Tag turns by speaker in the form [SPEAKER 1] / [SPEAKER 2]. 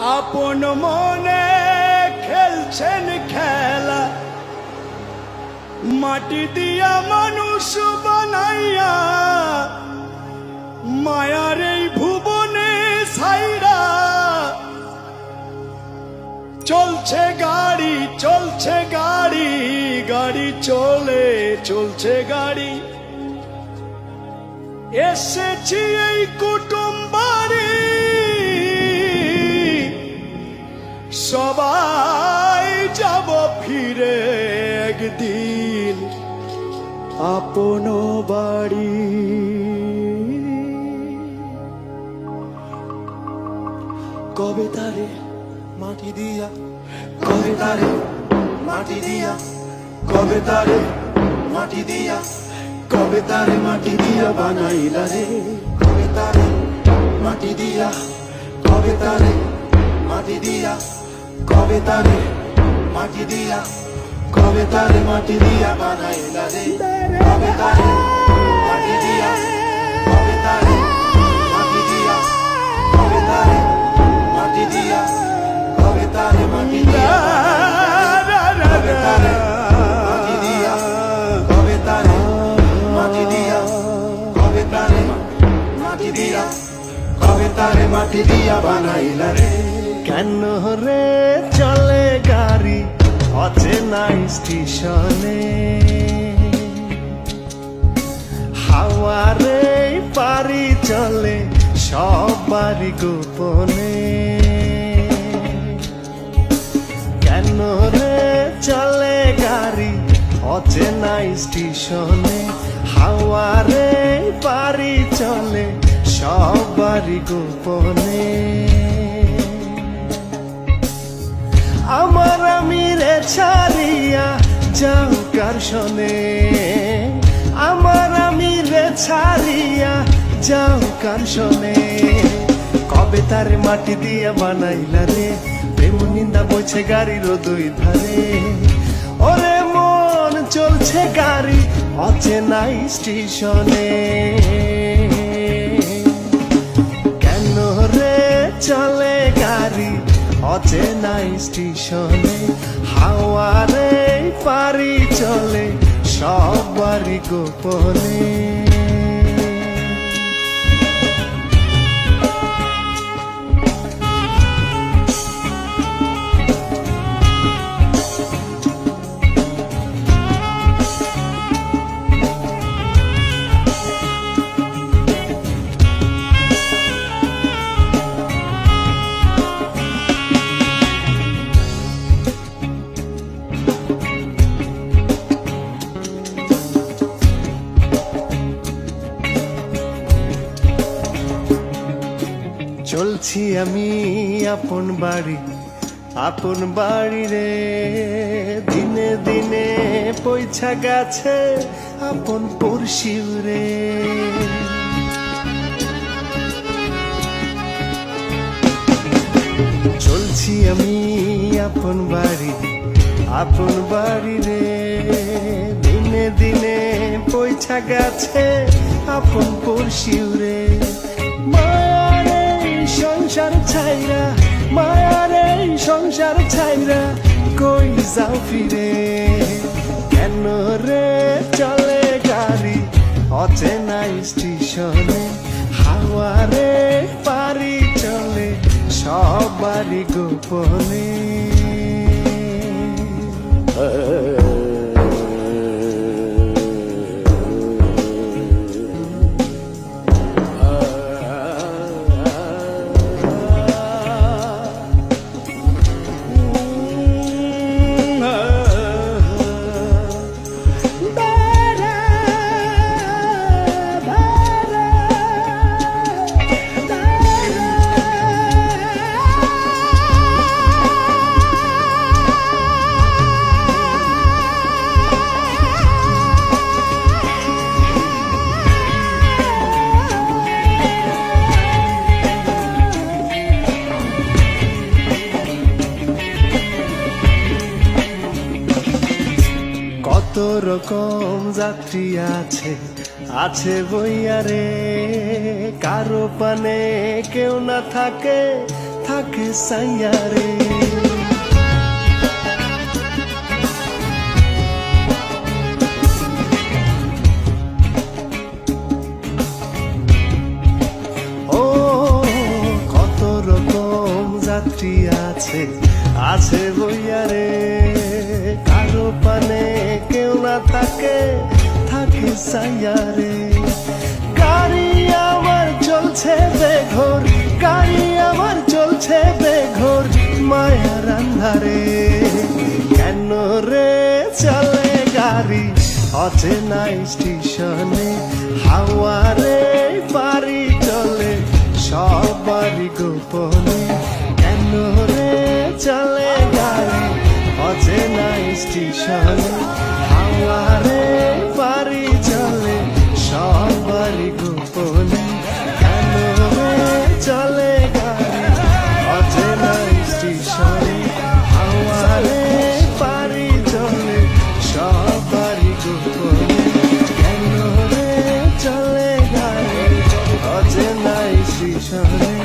[SPEAKER 1] আপন মনে খেলছেন খেলা। মাটি দিয়া মানুষ বানাইয়া মায়ার এই ভুবনে সাইরা চলছে গাড়ি চলছে গাড়ি গাড়ি চলে, চলছে গাড়ি। এসেছি এই কুটুম সবাই যাব ফিরে একদিন আপন বাড়ি। কবে তারে
[SPEAKER 2] মাটি দিয়া, কবে তারে মাটি দিয়া, কবে তারে মাটি দিয়া, কবে তারে মাটি দিয়া বানাইলা রে। কবে তারে মাটি দিয়া, কবে তারে মাটি দিয়া কবে তারে মাটি দিয়া কবে তারে মাটি দিয়া বানাইলা রে কবে তারে মাটি দিয়া কবে তারে মাটি দিয়া কবে তারে মাটি দিয়া কবে তারে মাটি দিয়া কবে তারে মাটি দিয়া কবে তারে মাটি দিয়া কবে তারে মাটি দিয়া কবে তারে রে
[SPEAKER 3] কেন রে অচেনাই স্টেশনে। হাওয়ারে পারি চলে সবারই গোপনে। কেন রে চলে গাড়ি অচেনাই স্টেশনে? হাওয়ারে পারি চলে সবারই গোপনে। আমার আমিরে ছাড়িয়া যাও কার শোনে আমার আমিরে ছাড়িয়া যাও কার শোনে কবে তার মাটি দিয়া বানাইলা রে? প্রেম নিন্দা বইছে গাড়ির দুই ধারে। ওরে মন চলছে গাড়ি অচেনাই স্টেশনে। কেন রে চলে অচেনাই স্টেশনে হাওয়ারে পারি চলে সব বাড়ি গোপনে। চলছি আমি আপন বাড়ি আপন বাড়ি রে। দিনে দিনে পয়সা গেছে আপন পড়শিও রে। চলছি আমি আপন বাড়ি আপন বাড়ি রে। দিনে দিনে পয়সা গেছে আপন পড়শিও রে। মায়ারে সংসার ছাইরা কই যাও ফিরে। কেন রে চলে গাড়ি? অচেনা স্টেশনে হাওয়ারে পারি চলে সবারই গোপনে। রকম যাত্রী আছে আছে বইয়ারে কারও পানে কেউ না থাকে থাকে কত রকম যাত্রী আছে আছে বইয়ারে কারও পানে কেউ না থাকে থাকে সাইয়ারে গাড়ি আমার চলছে বেঘর, গাড়ি আমার চলছে বেঘর মায়ার আন্ধারে কেন রে চলে গাড়ি? আছে অচেনা স্টেশনে হাওয়ারে বাড়ি চলে, সবারই গোপনে। স্টেশনে হাওয়ারে বাড়ি চলে, সবারই গোপনে। কেন চলে গাড়ি? অচেনা স্টেশনে হাওয়ারে বাড়ি চলে, সবারই গোপনে। কেন চলে গাড়ি? অচেনা স্টেশনে